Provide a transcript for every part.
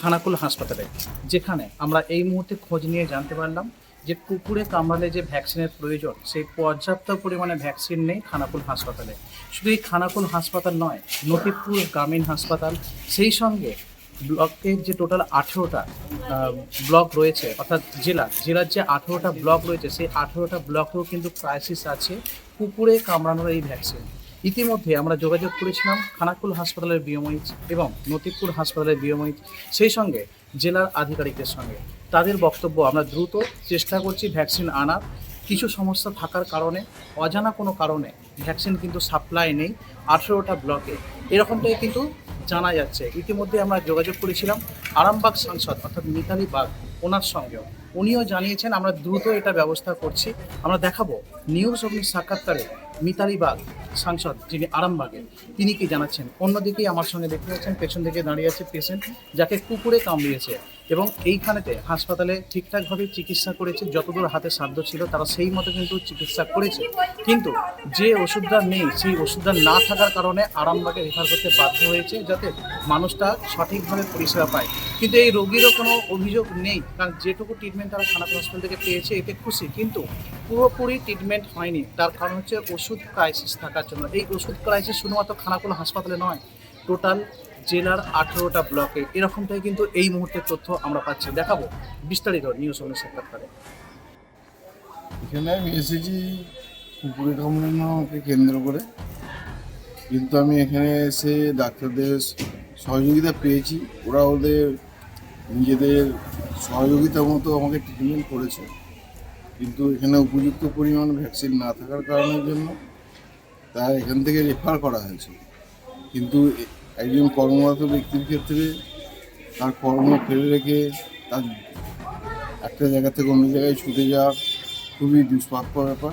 খানাকুল হাসপাতালে, যেখানে আমরা এই মুহূর্তে খোঁজ নিয়ে জানতে পারলাম যে কুকুরে কামড়ালে যে ভ্যাকসিনের প্রয়োজন, সেই পর্যাপ্ত পরিমাণে ভ্যাকসিন নেই খানাকুল হাসপাতালে। শুধু এই খানাকুল হাসপাতাল নয় নতিপুর গ্রামীণ হাসপাতাল, সেই সঙ্গে ব্লকের যে টোটাল আঠেরোটা ব্লক রয়েছে, অর্থাৎ জেলা, জেলার যে আঠেরোটা ব্লক রয়েছে, সেই আঠেরোটা ব্লকেও কিন্তু ক্রাইসিস আছে কুকুরে কামড়ানোর এই ভ্যাকসিন। ইতিমধ্যে আমরা যোগাযোগ করেছিলাম খানাকুল হাসপাতালের বিয়মইচ এবং নতিপুর হাসপাতালের বিয়মইচ সেই সঙ্গে জেলার আধিকারিকদের সঙ্গে। তাদের বক্তব্য আমরা দ্রুত চেষ্টা করছি ভ্যাকসিন আনার। কিছু সমস্যা থাকার কারণে, অজানা কোনো কারণে ভ্যাকসিন কিন্তু সাপ্লাই নেই আঠেরোটা ব্লকে। এরকমটাই কিন্তু জানা যাচ্ছে। ইতিমধ্যে আমরা যোগাযোগ করেছিলাম আরামবাগ সাংসদ অর্থাৎ মিতালি বাগ, ওনার সঙ্গেও। উনিও জানিয়েছেন, আমরা দ্রুত এটা ব্যবস্থা করছি। আমরা দেখাবো। নিউজ অগ্নি সাক্ষাৎকারে মিতালি বাগ, সাংসদ যিনি আরামবাগের তিনি কি জানাচ্ছেন? অন্যদিকেই আমার সঙ্গে দেখতে পাচ্ছেন, পেছন দিকে দাঁড়িয়ে আছে পেশেন্ট, যাকে কুকুরে কামড়িয়েছে। এবং এইখানেতে হাসপাতালে ঠিকঠাকভাবে চিকিৎসা করেছে যতদূর হাতে সাধ্য ছিল তারা সেই মতো কিন্তু চিকিৎসা করেছে। কিন্তু যে ওষুধটা নেই, সেই ওষুধটা না থাকার কারণে আরামবাগে রেফার করতে বাধ্য হয়েছে যাতে মানুষটা সঠিকভাবে পরিষেবা পায়। কিন্তু এই রোগীরও কোনো অভিযোগ নেই, কারণ যেটুকু ট্রিটমেন্ট তারা খানাকুল হসপিটাল থেকে পেয়েছে, এতে খুশি। কিন্তু পুরোপুরি ট্রিটমেন্ট হয়নি। তার কারণ হচ্ছে ওষুধ ক্রাইসিস থাকার জন্য। এই ওষুধ ক্রাইসিস শুধুমাত্র খানাকুল হাসপাতালে নয় টোটাল জেলার আঠেরোটা ব্লকে এরকমটাই কিন্তু এই মুহূর্তের তথ্য আমরা পাচ্ছি। দেখাবো বিস্তারিত নিউজ অনু সাক্ষাৎকারে। এখানে আমি এসেছি কুকুরে কামড়ানোকে কেন্দ্র করে। কিন্তু আমি এখানে এসে ডাক্তারদের সহযোগিতা পেয়েছি। ওরা ওদের নিজেদের সহযোগিতা মতো আমাকে ট্রিটমেন্ট করেছে। কিন্তু এখানে উপযুক্ত পরিমাণ ভ্যাকসিন না থাকার কারণের জন্য তা এখান থেকে রেফার করা হয়েছে। কিন্তু একজন কর্মরত ব্যক্তির ক্ষেত্রে তার কর্ম ফেলে রেখে তার একটা জায়গা থেকে অন্য জায়গায় ছুটে যাওয়া খুবই দুষ্প্রাপ্য ব্যাপার।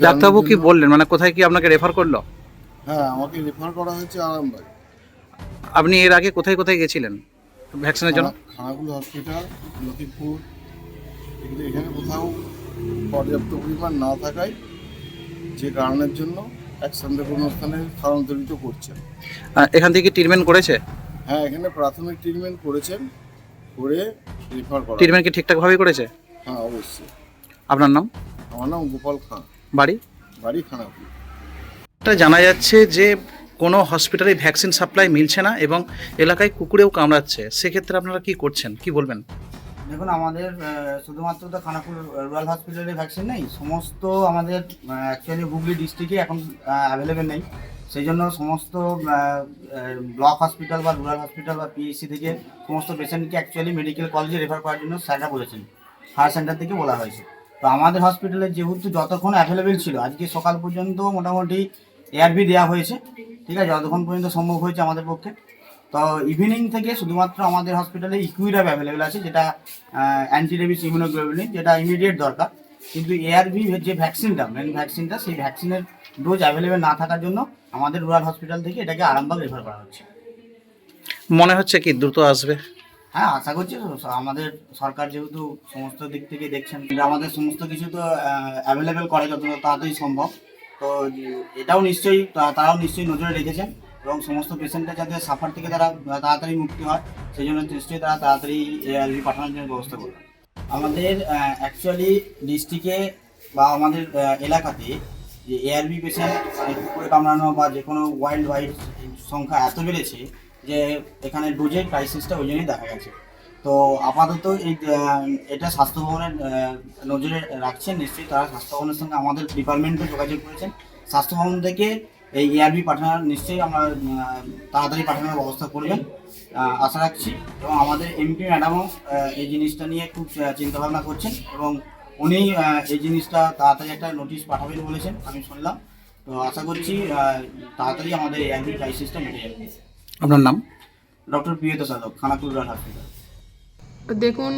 ডাক্তারবাবু কি বললেন? মানে কোথায় কি আপনাকে রেফার করল? হ্যাঁ আমাকে রেফার করা হয়েছে আরামবাগ। আপনি এর আগে কোথায় কোথায় গেছিলেন ভ্যাকসিনের জন্য? খানা- খানাকুল হসপিটাল লতিফপুর। কিন্তু এখানে কোথাও পর্যাপ্ত পরিমাণ না থাকায় যে কারণের জন্য একসঙ্গে কোনো স্থানে স্থানান্তরিত করছেন। আহ, এখান থেকে ট্রিটমেন্ট করেছে? হ্যাঁ এখানে প্রাথমিক ট্রিটমেন্ট করেছেন করে রেফার করা। ট্রিটমেন্ট কি ঠিকঠাকভাবেই করেছে? হ্যাঁ অবশ্যই। আপনার নাম? আমার নাম গোপাল খান বাড়ি? বাড়ি খানাকুল এটা জানা যাচ্ছে যে কোনো হসপিটালে ভ্যাকসিন সাপ্লাই মিলছে না এবং এলাকায় কুকুরেও কামড়াচ্ছে। সেক্ষেত্রে আপনারা কি করছেন? কি বলবেন? দেখুন, আমাদের শুধুমাত্র তো খানাকুল রুরাল হসপিটালে ভ্যাকসিন নেই, সমস্ত আমাদের অ্যাকচুয়ালি হুগলি ডিস্ট্রিক্টে এখন অ্যাভেলেবেল নেই। সেই জন্য সমস্ত ব্লক হসপিটাল বা রুরাল হসপিটাল বা পিএইচসি থেকে সমস্ত পেশেন্টকে অ্যাকচুয়ালি মেডিকেল কলেজে রেফার করার জন্য স্যাররা বলেছেন। হায়ার সেন্টার থেকে বলা হয়েছে। তো আমাদের হসপিটালে যেহেতু যতক্ষণ অ্যাভেলেবেল ছিল, আজকে সকাল পর্যন্ত মোটামুটি এআরবি দেওয়া হয়েছে, ঠিক আছে? যতক্ষণ পর্যন্ত সম্ভব হয়েছে আমাদের পক্ষে। তো ইভিনিং থেকে শুধুমাত্র আমাদের হসপিটালে ইকুইরাব অ্যাভেলেবেল আছে যেটা অ্যান্টি রেবিস ইমিউনোগ্লোবুলিন যেটা ইমিডিয়েট দরকার। কিন্তু এআরভি যে ভ্যাকসিনটা মেন ভ্যাকসিনটা সেই ভ্যাকসিনের ডোজ অ্যাভেলেবেল না থাকার জন্য আমাদের রুরাল হসপিটাল থেকে এটাকে আরামবাগ রেফার করা হচ্ছে। মনে হচ্ছে কি দ্রুত আসবে? হ্যাঁ আশা করছি তো, আমাদের সরকার যেহেতু সমস্ত দিক থেকে দেখছেন আমাদের সমস্ত কিছু তো অ্যাভেলেবেল করে যত তাড়াতাড়ি সম্ভব। তো এটাও নিশ্চয়ই তারাও নিশ্চয়ই নজরে রেখেছেন। এবং সমস্ত পেশেন্টের যাতে সাফার থেকে তারা, তাড়াতাড়ি মুক্তি হয়, সেই জন্য নিশ্চয়ই তারা তাড়াতাড়ি এআরভি পাঠানোর জন্য ব্যবস্থা করবে। আমাদের অ্যাকচুয়ালি ডিস্ট্রিক্টে বা আমাদের এলাকাতে যে এআরবি পেশেন্ট কুকুরে কামড়ানো বা যে কোনো ওয়াইল্ড ওয়াইল্ড সংখ্যা এত বেড়েছে যে এখানে ডোজের ক্রাইসিসটা ওই জন্যই দেখা গেছে। তো আপাতত এই এটা স্বাস্থ্য ভবনের নজরে রাখছেন, নিশ্চয়ই তারা স্বাস্থ্য ভবনের সঙ্গে আমাদের ডিপার্টমেন্টে যোগাযোগ করেছেন। স্বাস্থ্য ভবন থেকে এই এআরবি পাঠানোর নিশ্চয়ই আমরা তাড়াতাড়ি পাঠানোর ব্যবস্থা করবেন। আশা রাখছি। এবং আমাদের এমপি ম্যাডামও এই জিনিসটা নিয়ে খুব চিন্তা ভাবনা করছেন। এবং উনি এই জিনিসটা তাড়াতাড়ি একটা নোটিশ পাঠাবেন বলেছেন আমি শুনলাম। তো আশা করছি তাড়াতাড়ি আমাদের এআরবি ক্রাইসিসটা মিটে যাবে। আপনার নাম? ডক্টর প্রিয়ত সাধক খানাকুল রুরাল হসপিটাল দেখুন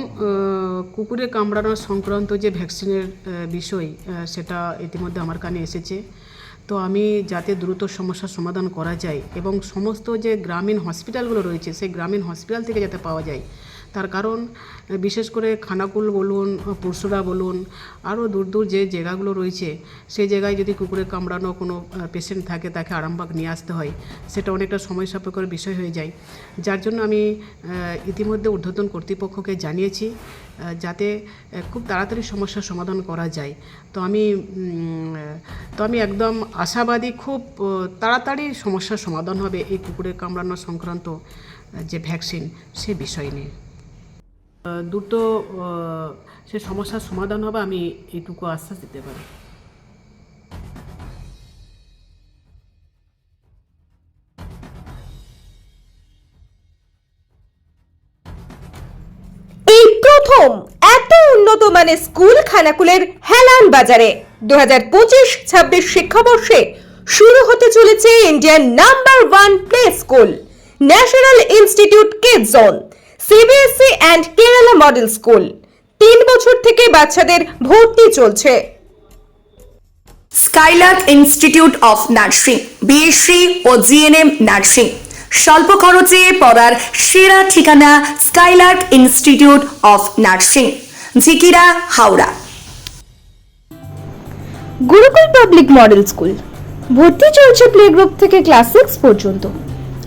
কুকুরে কামড়ানো সংক্রান্ত যে ভ্যাকসিনের বিষয় সেটা ইতিমধ্যে আমার কানে এসেছে। তো আমি যাতে দ্রুত সমস্যার সমাধান করা যায় এবং সমস্ত যে গ্রামীণ হসপিটালগুলো রয়েছে, সেই গ্রামীণ হসপিটাল থেকে যাতে পাওয়া যায় তার কারণ, বিশেষ করে খানাকুল বলুন পুরসুরা বলুন, আরও দূর দূর যে জায়গাগুলো রয়েছে, সেই জায়গায় যদি কুকুরে কামড়ানো কোনো পেশেন্ট থাকে, তাকে আরামবাগ নিয়ে আসতে হয়, সেটা অনেকটা সময় সাপেক্ষের বিষয় হয়ে যায়। যার জন্য আমি ইতিমধ্যে ঊর্ধ্বতন কর্তৃপক্ষকে জানিয়েছি যাতে খুব তাড়াতাড়ি সমস্যার সমাধান করা যায়। তো আমি তো আমি একদম আশাবাদী, খুব তাড়াতাড়ি সমস্যার সমাধান হবে এই কুকুরের কামড়ানো সংক্রান্ত যে ভ্যাকসিন, সে বিষয় নিয়ে। আহ, সে সমস্যার সমাধান হবে আমি এইটুকু আশ্বাস দিতে পারি। এই প্রথম এত উন্নত মানের স্কুল খানাকুলের হেলান বাজারে দু হাজার পঁচিশ ছাব্বিশ শিক্ষাবর্ষে শুরু হতে চলেছে Indian number one play school national institute kid zone CBSC and Kerala model school তিন বছর থেকে বাচ্চাদের ভর্তি চলছে। Skylark institute of nursing BSc O GNM nursing স্বল্প খরচে পড়ার সেরা ঠিকানা Skylark institute of nursing Jhikira Howrah. Gurukul public model school ভর্তি চলছে প্লে গ্রুপ থেকে ক্লাস সিক্স পর্যন্ত।